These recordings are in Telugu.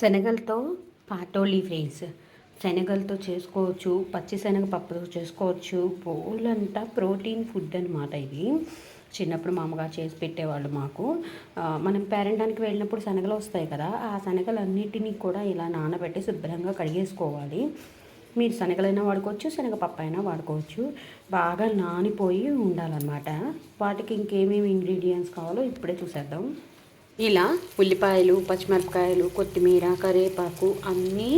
శనగలతో పాటోలీ ఫ్రైస్ శనగలతో చేసుకోవచ్చు పచ్చి శనగపప్పుతో చేసుకోవచ్చు. పోలంతా ప్రోటీన్ ఫుడ్ అనమాట ఇది. చిన్నప్పుడు మా అమ్మగారు చేసి పెట్టేవాళ్ళు మాకు. మనం పేరెంటానికి వెళ్ళినప్పుడు శనగలు వస్తాయి కదా ఆ శనగలన్నిటినీ కూడా ఇలా నానబెట్టి శుభ్రంగా కడిగేసుకోవాలి. మీరు శనగలైనా వాడుకోవచ్చు శనగపప్పు అయినా వాడుకోవచ్చు. బాగా నానిపోయి ఉండాలన్నమాట. వాటికి ఇంకేమేమి ఇంగ్రీడియంట్స్ కావాలో ఇప్పుడే చూసేద్దాం. ఇలా ఉల్లిపాయలు పచ్చిమిరపకాయలు కొత్తిమీర కరివేపాకు అన్నీ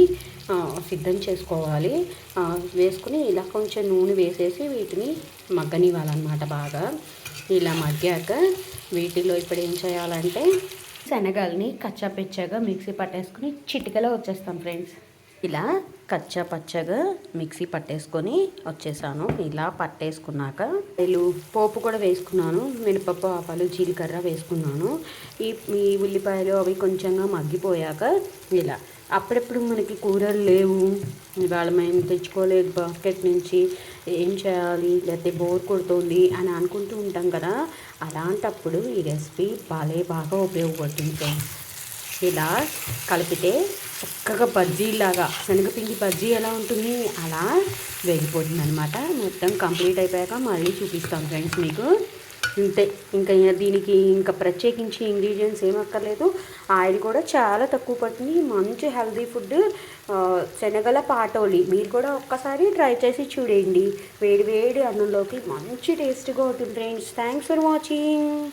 సిద్ధం చేసుకోవాలి. వేసుకుని ఇలా కొంచెం నూనె వేసేసి వీటిని మగ్గనివ్వాలన్నమాట బాగా. ఇలా మగ్గాక వీటిలో ఇప్పుడు ఏం చేయాలంటే శనగల్ని కచ్చాపిచ్చాగా మిక్సీ పట్టేసుకుని చిటికలో వచ్చేస్తాం ఫ్రెండ్స్. ఇలా కచ్చా పచ్చగా మిక్సీ పట్టేసుకొని వచ్చేసాను. ఇలా పట్టేసుకున్నాక నేను పోపు కూడా వేసుకున్నాను. మినపప్పు ఆపాలు జీలకర్ర వేసుకున్నాను. ఈ ఈ ఉల్లిపాయలు అవి కొంచెంగా మగ్గిపోయాక ఇలా అప్పుడప్పుడు మనకి కూరలు లేవు. ఇవాళ మేము తెచ్చుకోలేదు బాస్కెట్ నుంచి ఏం చేయాలి? లేకపోతే బోర్ కొడుతుంది అని అనుకుంటూ ఉంటాం కదా. అలాంటప్పుడు ఈ రెసిపీ భలే బాగా ఉపయోగపడుతుంది ఇలా కలిపితే చక్కగా బజ్జీలాగా శనగపిండి బజ్జీ ఎలా ఉంటుంది? అలా వేగిపోతుంది అనమాట మొత్తం కంప్లీట్ అయిపోయాక మళ్ళీ చూపిస్తాం ఫ్రెండ్స్ మీకు. ఇంతే. ఇంకా ఇక దీనికి ఇంకా ప్రత్యేకించి ఇంగ్రీడియంట్స్ ఏం అక్కర్లేదు. ఆయిల్ కూడా చాలా తక్కువ పడుతుంది. మంచి హెల్దీ ఫుడ్. శనగల పాటోలి. మీరు కూడా ఒక్కసారి ట్రై చేసి చూడండి. వేడి వేడి అన్నంలోకి మంచి టేస్ట్గా ఉంటుంది ఫ్రెండ్స్. Thanks for watching.